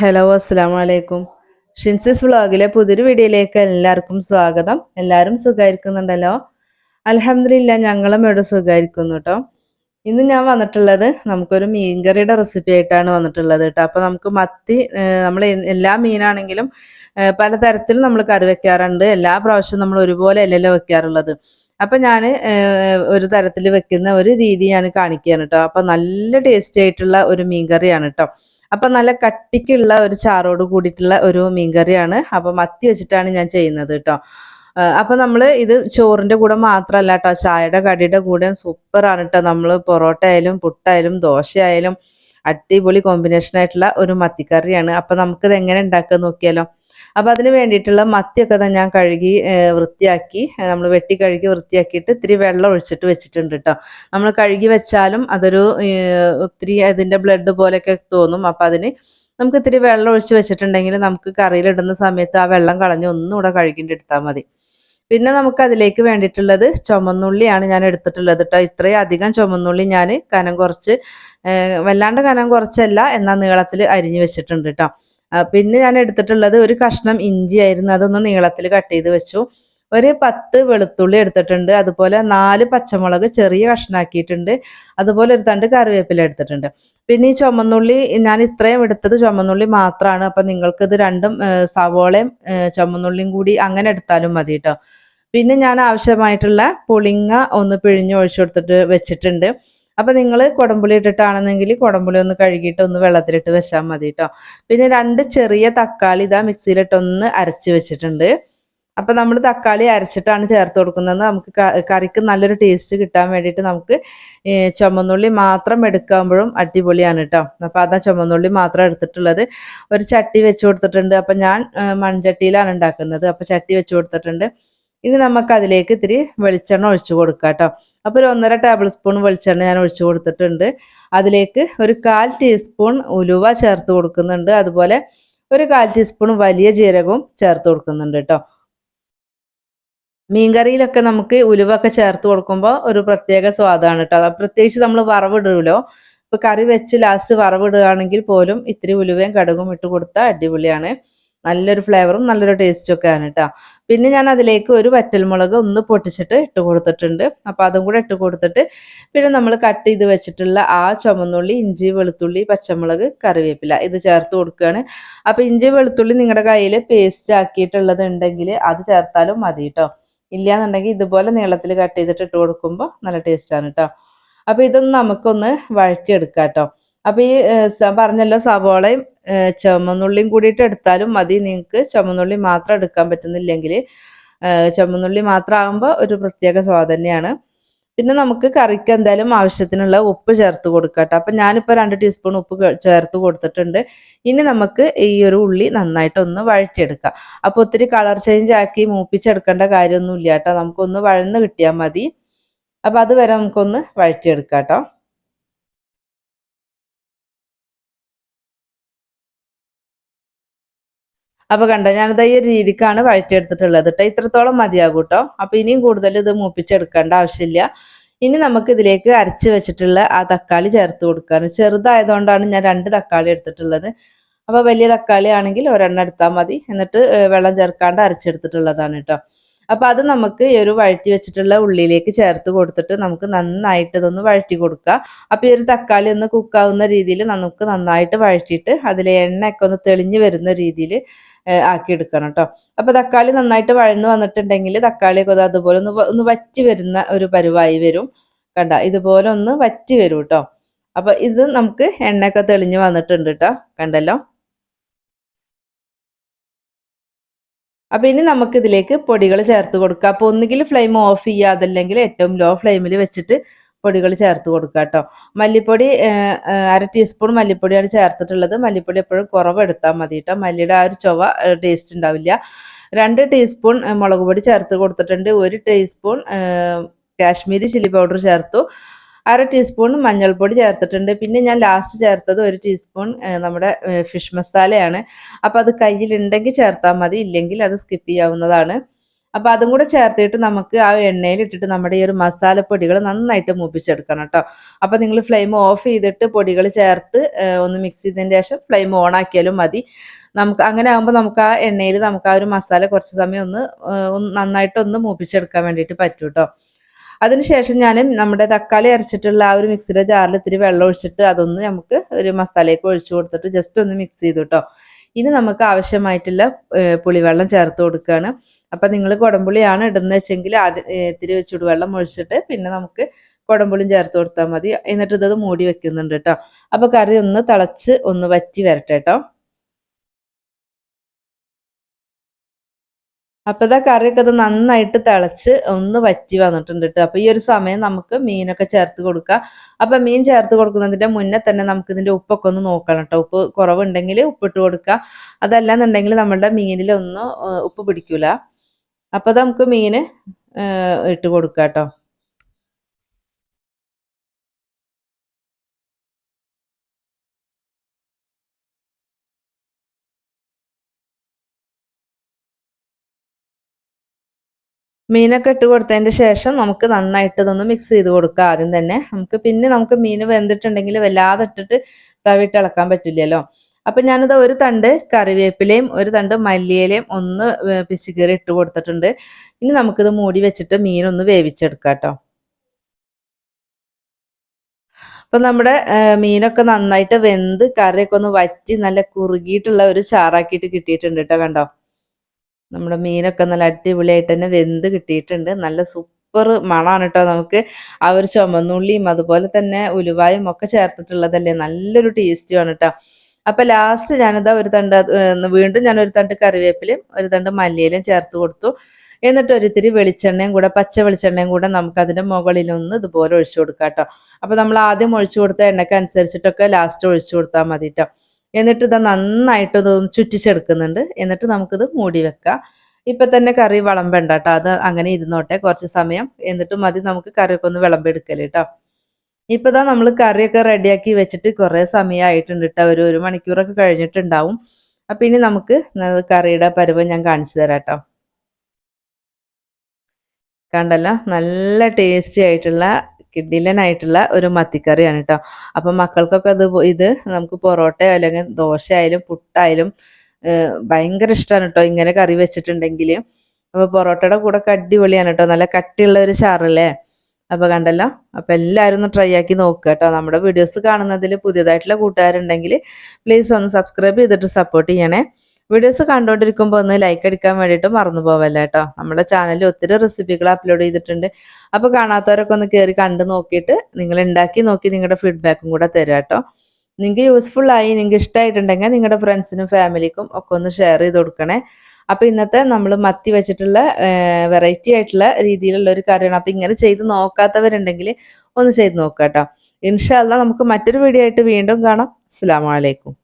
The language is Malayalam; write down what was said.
ഹലോ അസ്സാം വലൈക്കും ഷിൻസിസ് വ്ളോഗിലെ പുതിയൊരു വീഡിയോയിലേക്ക് എല്ലാവർക്കും സ്വാഗതം. എല്ലാവരും സുഖമായിരിക്കുന്നുണ്ടല്ലോ? അലഹമില്ല ഞങ്ങളും ഇവിടെ സുഖമായിരിക്കുന്നു കേട്ടോ. ഇന്ന് ഞാൻ വന്നിട്ടുള്ളത് നമുക്കൊരു മീൻകറിയുടെ റെസിപ്പി ആയിട്ടാണ് വന്നിട്ടുള്ളത് കേട്ടോ. അപ്പോൾ നമുക്ക് മത്തി നമ്മൾ എല്ലാ മീനാണെങ്കിലും പലതരത്തിൽ നമ്മൾ കറി വെക്കാറുണ്ട്. എല്ലാ പ്രാവശ്യവും നമ്മൾ ഒരുപോലെ അല്ലല്ലോ വെക്കാറുള്ളത്. അപ്പം ഞാൻ ഒരു തരത്തിൽ വെക്കുന്ന ഒരു രീതി ഞാൻ കാണിക്കുകയാണ് കേട്ടോ. അപ്പം നല്ല ടേസ്റ്റി ആയിട്ടുള്ള ഒരു മീൻകറിയാണ് കേട്ടോ. അപ്പം നല്ല കട്ടിക്കുള്ള ഒരു ചാറോട് കൂടിയിട്ടുള്ള ഒരു മീൻകറിയാണ്. അപ്പം മത്തി വെച്ചിട്ടാണ് ഞാൻ ചെയ്യുന്നത് കേട്ടോ അപ്പം നമ്മൾ ഇത് ചോറിന്റെ കൂടെ മാത്രമല്ല കേട്ടോ ചായയുടെ കടിയുടെ കൂടെ സൂപ്പറാണ് കേട്ടോ നമ്മൾ പൊറോട്ട ആയാലും പുട്ടായാലും ദോശ ആയാലും അടിപൊളി കോമ്പിനേഷൻ ആയിട്ടുള്ള ഒരു മത്തിക്കറിയാണ്. അപ്പം നമുക്കിത് എങ്ങനെ ഉണ്ടാക്കുക നോക്കിയാലോ? അപ്പോൾ അതിന് വേണ്ടിയിട്ടുള്ള മത്തിയൊക്കെ തന്നെ ഞാൻ കഴുകി വൃത്തിയാക്കി നമ്മൾ വെട്ടി കഴുകി വൃത്തിയാക്കിയിട്ട് ഇത്തിരി വെള്ളം ഒഴിച്ചിട്ട് വെച്ചിട്ടുണ്ട് കേട്ടോ നമ്മൾ കഴുകി വെച്ചാലും അതൊരു ഒത്തിരി അതിന്റെ ബ്ലഡ് പോലെയൊക്കെ തോന്നും. അപ്പം അതിന് നമുക്ക് ഇത്തിരി വെള്ളം ഒഴിച്ച് വെച്ചിട്ടുണ്ടെങ്കിൽ നമുക്ക് കറിയിലിടുന്ന സമയത്ത് ആ വെള്ളം കളഞ്ഞ് ഒന്നുകൂടെ കഴുകിന്റെ എടുത്താൽ മതി. പിന്നെ നമുക്ക് അതിലേക്ക് വേണ്ടിയിട്ടുള്ളത് ചുമന്നുള്ളിയാണ് ഞാൻ എടുത്തിട്ടുള്ളത് കേട്ടോ ഇത്രയും അധികം ചുമന്നുള്ളി ഞാൻ കനം കുറച്ച് വല്ലാണ്ട് കനം കുറച്ചല്ല എന്നാൽ നീളത്തിൽ അരിഞ്ഞു വെച്ചിട്ടുണ്ട് കേട്ടോ പിന്നെ ഞാൻ എടുത്തിട്ടുള്ളത് ഒരു കഷ്ണം ഇഞ്ചി ആയിരുന്നു. അതൊന്ന് നീളത്തിൽ കട്ട് ചെയ്ത് വെച്ചു. ഒരു പത്ത് വെളുത്തുള്ളി എടുത്തിട്ടുണ്ട്. അതുപോലെ നാല് പച്ചമുളക് ചെറിയ കഷ്ണാക്കിയിട്ടുണ്ട്. അതുപോലെ ഒരു തണ്ട് കറിവേപ്പില എടുത്തിട്ടുണ്ട്. പിന്നെ ഈ ചുമന്നുള്ളി ഞാൻ ഇത്രയും എടുത്തത് ചുമന്നുള്ളി മാത്രമാണ് അപ്പം നിങ്ങൾക്ക് ഇത് രണ്ടും സവോളയും ചുമന്നുള്ളിയും കൂടി അങ്ങനെ എടുത്താലും മതി കേട്ടോ പിന്നെ ഞാൻ ആവശ്യമായിട്ടുള്ള പുളിങ്ങ ഒന്ന് പിഴിഞ്ഞ് ഒഴിച്ചു കൊടുത്തിട്ട് വെച്ചിട്ടുണ്ട്. അപ്പം നിങ്ങൾ കുടംപുളി ഇട്ടിട്ടാണെന്നെങ്കിൽ കുടംപുളി ഒന്ന് കഴുകിയിട്ട് ഒന്ന് വെള്ളത്തിലിട്ട് വെച്ചാൽ മതി കേട്ടോ പിന്നെ രണ്ട് ചെറിയ തക്കാളി ഇതാ മിക്സിയിലിട്ടൊന്ന് അരച്ച് വെച്ചിട്ടുണ്ട്. അപ്പം നമ്മൾ തക്കാളി അരച്ചിട്ടാണ് ചേർത്ത് കൊടുക്കുന്നത്. നമുക്ക് കറിക്ക് നല്ലൊരു ടേസ്റ്റ് കിട്ടാൻ വേണ്ടിയിട്ട് നമുക്ക് ചുമന്നുള്ളി മാത്രം എടുക്കുമ്പോഴും അടിപൊളിയാണ് കേട്ടോ അപ്പം അതാ ചുമന്നുള്ളി മാത്രം എടുത്തിട്ടുള്ളത്. ഒരു ചട്ടി വെച്ച് കൊടുത്തിട്ടുണ്ട്. അപ്പം ഞാൻ മൺചട്ടിയിലാണ് ഉണ്ടാക്കുന്നത്. അപ്പം ചട്ടി വെച്ച് കൊടുത്തിട്ടുണ്ട്. ഇനി നമുക്ക് അതിലേക്ക് ഇത്തിരി വെളിച്ചെണ്ണ ഒഴിച്ചു കൊടുക്കാം കേട്ടോ അപ്പോൾ ഒരു ഒന്നര ടേബിൾ സ്പൂൺ വെളിച്ചെണ്ണ ഞാൻ ഒഴിച്ചു കൊടുത്തിട്ടുണ്ട്. അതിലേക്ക് ഒരു കാൽ ടീസ്പൂൺ ഉലുവ ചേർത്ത് കൊടുക്കുന്നുണ്ട്. അതുപോലെ ഒരു കാൽ ടീസ്പൂൺ വലിയ ജീരകവും ചേർത്ത് കൊടുക്കുന്നുണ്ട് കേട്ടോ മീൻകറിയിലൊക്കെ നമുക്ക് ഉലുവൊക്കെ ചേർത്ത് കൊടുക്കുമ്പോൾ ഒരു പ്രത്യേക സ്വാദാണ് കേട്ടോ പ്രത്യേകിച്ച് നമ്മൾ വറവിടുമല്ലോ ഇപ്പൊ കറി വെച്ച് ലാസ്റ്റ് വറവിടുകയാണെങ്കിൽ പോലും ഇത്തിരി ഉലുവയും കടുകും ഇട്ട് കൊടുത്താൽ അടിപൊളിയാണ്. നല്ലൊരു ഫ്ലേവറും നല്ലൊരു ടേസ്റ്റും ഒക്കെയാണ് കേട്ടോ പിന്നെ ഞാൻ അതിലേക്ക് ഒരു വറ്റൽമുളക് ഒന്ന് പൊട്ടിച്ചിട്ട് ഇട്ട് കൊടുത്തിട്ടുണ്ട്. അപ്പോൾ അതും കൂടെ ഇട്ട് കൊടുത്തിട്ട് പിന്നെ നമ്മൾ കട്ട് ചെയ്ത് വെച്ചിട്ടുള്ള ആ ചുമന്നുള്ളി ഇഞ്ചി വെളുത്തുള്ളി പച്ചമുളക് കറിവേപ്പില ഇത് ചേർത്ത് കൊടുക്കുകയാണ് അപ്പോൾ ഇഞ്ചി വെളുത്തുള്ളി നിങ്ങളുടെ കയ്യിൽ പേസ്റ്റ് ആക്കിയിട്ടുള്ളത് ഉണ്ടെങ്കിൽ അത് ചേർത്താലും മതി കേട്ടോ ഇല്ലയെന്നുണ്ടെങ്കിൽ ഇതുപോലെ നീളത്തിൽ കട്ട് ചെയ്തിട്ട് ഇട്ട് കൊടുക്കുമ്പോൾ നല്ല ടേസ്റ്റാണ് കേട്ടോ അപ്പോൾ ഇതൊന്ന് നമുക്കൊന്ന് വഴറ്റിയെടുക്കാം കേട്ടോ അപ്പോൾ ഈ പറഞ്ഞല്ലോ സവോളയും ചുമന്നുള്ളിയും കൂടിയിട്ട് എടുത്താലും മതി. നിങ്ങൾക്ക് ചുമന്നുള്ളി മാത്രം എടുക്കാൻ പറ്റുന്നില്ലെങ്കിൽ ചുമന്നുള്ളി മാത്രം ആകുമ്പോൾ ഒരു പ്രത്യേക സ്വാദ് തന്നെയാണ്. പിന്നെ നമുക്ക് കറിക്ക് എന്തായാലും ആവശ്യത്തിനുള്ള ഉപ്പ് ചേർത്ത് കൊടുക്കാം കേട്ടോ. അപ്പം ഞാനിപ്പോൾ രണ്ട് ടീസ്പൂൺ ഉപ്പ് ചേർത്ത് കൊടുത്തിട്ടുണ്ട്. ഇനി നമുക്ക് ഈ ഒരു ഉള്ളി നന്നായിട്ടൊന്ന് വഴറ്റിയെടുക്കാം. അപ്പോൾ ഒത്തിരി കളർ ചേഞ്ച് ആക്കി മൂപ്പിച്ചെടുക്കേണ്ട കാര്യമൊന്നുമില്ല കേട്ടോ. നമുക്കൊന്ന് വഴന്ന് കിട്ടിയാൽ മതി. അപ്പോൾ അതുവരെ നമുക്കൊന്ന് വഴറ്റിയെടുക്കാം കേട്ടോ. അപ്പോൾ കണ്ടോ ഞാനിത് ഈ രീതിക്കാണ് വഴറ്റിയെടുത്തിട്ടുള്ളത് കേട്ടോ ഇത്രത്തോളം മതിയാകും കേട്ടോ അപ്പോൾ ഇനിയും കൂടുതൽ ഇത് മൂപ്പിച്ചെടുക്കേണ്ട ആവശ്യമില്ല. ഇനി നമുക്ക് ഇതിലേക്ക് അരച്ച് വെച്ചിട്ടുള്ള ആ തക്കാളി ചേർത്ത് കൊടുക്കാറ് ചെറുതായതുകൊണ്ടാണ് ഞാൻ രണ്ട് തക്കാളി എടുത്തിട്ടുള്ളത്. അപ്പോൾ വലിയ തക്കാളി ആണെങ്കിൽ ഒരെണ്ണം എടുത്താൽ മതി. എന്നിട്ട് വെള്ളം ചേർക്കാണ്ട് അരച്ചെടുത്തിട്ടുള്ളതാണ് കേട്ടോ അപ്പോൾ അത് നമുക്ക് ഈ ഒരു വഴറ്റി വെച്ചിട്ടുള്ള ഉള്ളിയിലേക്ക് ചേർത്ത് കൊടുത്തിട്ട് നമുക്ക് നന്നായിട്ട് ഇതൊന്ന് വഴറ്റി കൊടുക്കുക അപ്പോൾ ഈ ഒരു തക്കാളി ഒന്ന് കുക്കാവുന്ന രീതിയിൽ നമുക്ക് നന്നായിട്ട് വഴറ്റിയിട്ട് അതിലെ എണ്ണയൊക്കെ ഒന്ന് തെളിഞ്ഞു വരുന്ന രീതിയിൽ ആക്കി എടുക്കണം കേട്ടോ അപ്പോൾ തക്കാളി നന്നായിട്ട് വഴന്ന് വന്നിട്ടുണ്ടെങ്കിൽ തക്കാളി ഒക്കെ അതുപോലെ ഒന്ന് ഒന്ന് വറ്റി വരുന്ന ഒരു പരുവായി വരും. കണ്ട ഇതുപോലെ ഒന്ന് വറ്റി വരും കേട്ടോ അപ്പോൾ ഇത് നമുക്ക് എണ്ണയൊക്കെ തെളിഞ്ഞ് വന്നിട്ടുണ്ട് കേട്ടോ കണ്ടല്ലോ? അപ്പോൾ ഇനി നമുക്ക് ഇതിലേക്ക് പൊടികൾ ചേർത്ത് കൊടുക്കാം. അപ്പോൾ ഒന്നുകിൽ ഫ്ലെയിം ഓഫ് ചെയ്യുക അതല്ലെങ്കിൽ ഏറ്റവും ലോ ഫ്ലെയിമിൽ വെച്ചിട്ട് പൊടികൾ ചേർത്ത് കൊടുക്കുക കേട്ടോ. മല്ലിപ്പൊടി അര ടീസ്പൂൺ മല്ലിപ്പൊടിയാണ് ചേർത്തിട്ടുള്ളത്. മല്ലിപ്പൊടി എപ്പോഴും കുറവെടുത്താൽ മതി കേട്ടോ. മല്ലിയുടെ ആ ഒരു ചൊവ ടേസ്റ്റ് ഉണ്ടാവില്ല. രണ്ട് ടീസ്പൂൺ മുളക് പൊടി ചേർത്ത് കൊടുത്തിട്ടുണ്ട്. ഒരു ടീസ്പൂൺ കാശ്മീരി ചില്ലി പൗഡർ ചേർത്തു. അര ടീസ്പൂൺ മഞ്ഞൾപ്പൊടി ചേർത്തിട്ടുണ്ട്. പിന്നെ ഞാൻ ലാസ്റ്റ് ചേർത്തത് ഒരു ടീസ്പൂൺ നമ്മുടെ ഫിഷ് മസാലയാണ് അപ്പോൾ അത് കയ്യിലുണ്ടെങ്കിൽ ചേർത്താൽ മതി. ഇല്ലെങ്കിൽ അത് സ്കിപ്പ് ചെയ്യാവുന്നതാണ്. അപ്പോൾ അതും കൂടെ ചേർത്തിട്ട് നമുക്ക് ആ എണ്ണയിൽ ഇട്ടിട്ട് നമ്മുടെ ഈ ഒരു മസാല പൊടികൾ നന്നായിട്ട് മൂപ്പിച്ചെടുക്കണം കേട്ടോ. അപ്പോൾ നിങ്ങൾ ഫ്ലെയിം ഓഫ് ചെയ്തിട്ട് പൊടികൾ ചേർത്ത് ഒന്ന് മിക്സ് ചെയ്തതിന് ശേഷം ഫ്ലെയിം ഓൺ ആക്കിയാലും മതി. നമുക്ക് അങ്ങനെ ആകുമ്പോൾ നമുക്ക് ആ എണ്ണയിൽ നമുക്ക് ആ ഒരു മസാല കുറച്ച് സമയം ഒന്ന് നന്നായിട്ട് ഒന്ന് മൂപ്പിച്ചെടുക്കാൻ വേണ്ടിയിട്ട് പറ്റും കേട്ടോ അതിനുശേഷം ഞാൻ നമ്മുടെ തക്കാളി അരച്ചിട്ടുള്ള ആ ഒരു മിക്സിയുടെ ജാറിൽ ഇത്തിരി വെള്ളം ഒഴിച്ചിട്ട് അതൊന്ന് നമുക്ക് ഒരു മസാലയൊക്കെ ഒഴിച്ചു കൊടുത്തിട്ട് ജസ്റ്റ് ഒന്ന് മിക്സ് ചെയ്തു കേട്ടോ ഇനി നമുക്ക് ആവശ്യമായിട്ടുള്ള പുളിവെള്ളം ചേർത്ത് കൊടുക്കുകയാണ് അപ്പം നിങ്ങൾ കുടംപുളിയാണ് ഇടുന്നത് വെച്ചെങ്കിൽ ആദ്യം ഇത്തിരി ചുടുവെള്ളം ഒഴിച്ചിട്ട് പിന്നെ നമുക്ക് കുടംപുളിയും ചേർത്ത് കൊടുത്താൽ മതി. എന്നിട്ട് ഇത് മൂടി വെക്കുന്നുണ്ട് കേട്ടോ അപ്പോൾ കറി ഒന്ന് തിളച്ച് ഒന്ന് വറ്റി വരട്ടെ കേട്ടോ അപ്പോൾ ഇതാ കറിയൊക്കെ അത് നന്നായിട്ട് തിളച്ച് ഒന്ന് വറ്റി വന്നിട്ടുണ്ട് കേട്ടോ അപ്പോൾ ഈ ഒരു സമയം നമുക്ക് മീനൊക്കെ ചേർത്ത് കൊടുക്കാം. അപ്പോൾ മീൻ ചേർത്ത് കൊടുക്കുന്നതിന്റെ മുന്നേ തന്നെ നമുക്ക് ഇതിന്റെ ഉപ്പൊക്കെ ഒന്ന് നോക്കണം കേട്ടോ ഉപ്പ് കുറവുണ്ടെങ്കിൽ ഉപ്പിട്ട് കൊടുക്കുക അതല്ലാന്നുണ്ടെങ്കിൽ നമ്മുടെ മീനിലൊന്നും ഉപ്പ് പിടിക്കൂല. അപ്പോൾ നമുക്ക് മീന് ഇട്ട് കൊടുക്കാം കേട്ടോ മീനൊക്കെ ഇട്ട് കൊടുത്തതിന്റെ ശേഷം നമുക്ക് നന്നായിട്ട് ഇതൊന്ന് മിക്സ് ചെയ്ത് കൊടുക്കുക ആദ്യം തന്നെ. നമുക്ക് പിന്നെ നമുക്ക് മീൻ വെന്തിട്ടുണ്ടെങ്കിൽ വല്ലാതെ ഇട്ടിട്ട് തവിട്ട് ഇളക്കാൻ പറ്റില്ലല്ലോ. അപ്പം ഞാനിത് ഒരു തണ്ട് കറിവേപ്പിലയും ഒരു തണ്ട് മല്ലിയിലയും ഒന്ന് പിശുകീറി ഇട്ട് കൊടുത്തിട്ടുണ്ട്. ഇനി നമുക്കിത് മൂടി വെച്ചിട്ട് മീനൊന്ന് വേവിച്ചെടുക്കാം കേട്ടോ. അപ്പം നമ്മുടെ മീനൊക്കെ നന്നായിട്ട് വെന്ത് കറിയൊക്കെ ഒന്ന് വറ്റി നല്ല കുറുകിയിട്ടുള്ള ഒരു ചാറാക്കിയിട്ട് കിട്ടിയിട്ടുണ്ട് കേട്ടോ കണ്ടോ? നമ്മുടെ മീനൊക്കെ നല്ല അടിപൊളിയായിട്ട് തന്നെ വെന്ത് കിട്ടിയിട്ടുണ്ട്. നല്ല സൂപ്പർ മണമാണ് കേട്ടോ നമുക്ക്. ഒരു ചുമന്നുള്ളിയും അതുപോലെ തന്നെ ഉലുവായും ഒക്കെ ചേർത്തിട്ടുള്ളതല്ലേ? നല്ലൊരു ടേസ്റ്റുമാണ് കേട്ടോ അപ്പൊ ലാസ്റ്റ് ഞാനിതാ ഒരു തണ്ട് വീണ്ടും ഞാൻ ഒരു തണ്ട് കറിവേപ്പിലയും ഒരു തണ്ട് മല്ലിയിലും ചേർത്ത് കൊടുത്തു. എന്നിട്ട് ഒരിത്തിരി വെളിച്ചെണ്ണയും കൂടെ പച്ച വെളിച്ചെണ്ണയും കൂടെ നമുക്ക് അതിന്റെ മുകളിലൊന്ന് ഇതുപോലെ ഒഴിച്ചു കൊടുക്കാം കേട്ടോ അപ്പൊ നമ്മൾ ആദ്യം ഒഴിച്ചു കൊടുത്ത എണ്ണയ്ക്ക് അനുസരിച്ചിട്ടൊക്കെ ലാസ്റ്റ് ഒഴിച്ചു കൊടുത്താൽ മതി കേട്ടോ എന്നിട്ട് ഇത് നന്നായിട്ട് ഇതൊന്ന് ചുറ്റിച്ചെടുക്കുന്നുണ്ട്. എന്നിട്ട് നമുക്കിത് മൂടി വെക്കാം. ഇപ്പൊ തന്നെ കറി വിളമ്പണ്ട കേട്ടോ അത് അങ്ങനെ ഇരുന്നോട്ടെ. കുറച്ച് സമയം. എന്നിട്ട് മതി നമുക്ക് കറിയൊക്കെ ഒന്ന് വിളമ്പെടുക്കൽ കേട്ടോ ഇപ്പൊ ഇതാ നമ്മൾ കറിയൊക്കെ റെഡിയാക്കി വെച്ചിട്ട് കുറേ സമയമായിട്ടുണ്ട് കേട്ടോ ഒരു ഒരു മണിക്കൂറൊക്കെ കഴിഞ്ഞിട്ടുണ്ടാവും. അപ്പൊ ഇനി നമുക്ക് കറിയുടെ പരുവം ഞാൻ കാണിച്ചു തരാം കേട്ടോ കണ്ടല്ല? നല്ല ടേസ്റ്റി ആയിട്ടുള്ള കിഡിലനായിട്ടുള്ള ഒരു മത്തിക്കറിയാണ് കേട്ടോ അപ്പം മക്കൾക്കൊക്കെ അത് ഇത് നമുക്ക് പൊറോട്ടയോ അല്ലെങ്കിൽ ദോശ ആയാലും പുട്ടായാലും ഭയങ്കര ഇഷ്ടമാണ് കേട്ടോ ഇങ്ങനെ കറി വെച്ചിട്ടുണ്ടെങ്കിൽ അപ്പോൾ പൊറോട്ടയുടെ കൂടെ അടിപൊളിയാണ് കേട്ടോ നല്ല കട്ടിയുള്ള ഒരു ചാറല്ലേ? അപ്പോൾ കണ്ടല്ലോ? അപ്പോൾ എല്ലാവരും ഒന്ന് ട്രൈ ആക്കി നോക്കുക കേട്ടോ നമ്മുടെ വീഡിയോസ് കാണുന്നതിൽ പുതിയതായിട്ടുള്ള കൂട്ടുകാരുണ്ടെങ്കിൽ പ്ലീസ് ഒന്ന് സബ്സ്ക്രൈബ് ചെയ്തിട്ട് സപ്പോർട്ട് ചെയ്യണേ. വീഡിയോസ് കണ്ടുകൊണ്ടിരിക്കുമ്പോൾ ഒന്ന് ലൈക്ക് അടിക്കാൻ വേണ്ടിയിട്ട് മറന്നു പോവല്ല കേട്ടോ നമ്മുടെ ചാനലിൽ ഒത്തിരി റെസിപ്പികൾ അപ്ലോഡ് ചെയ്തിട്ടുണ്ട്. അപ്പോൾ കാണാത്തവരൊക്കെ ഒന്ന് കയറി കണ്ടു നോക്കിയിട്ട് നിങ്ങൾ ഉണ്ടാക്കി നോക്കി നിങ്ങളുടെ ഫീഡ്ബാക്കും കൂടെ തരാം കേട്ടോ നിങ്ങൾക്ക് യൂസ്ഫുൾ ആയി നിങ്ങൾക്ക് ഇഷ്ടമായിട്ടുണ്ടെങ്കിൽ നിങ്ങളുടെ ഫ്രണ്ട്സിനും ഫാമിലിക്കും ഒക്കെ ഒന്ന് ഷെയർ ചെയ്ത് കൊടുക്കണേ. അപ്പോൾ ഇന്നത്തെ നമ്മൾ മത്തി വെച്ചിട്ടുള്ള വെറൈറ്റി ആയിട്ടുള്ള രീതിയിലുള്ള ഒരു കറിയാണ്. അപ്പോൾ ഇങ്ങനെ ചെയ്ത് നോക്കാത്തവരുണ്ടെങ്കിൽ ഒന്ന് ചെയ്ത് നോക്കാം കേട്ടോ ഇൻഷാല്ല നമുക്ക് മറ്റൊരു വീഡിയോ ആയിട്ട് വീണ്ടും കാണാം. അസ്സാം വലൈക്കും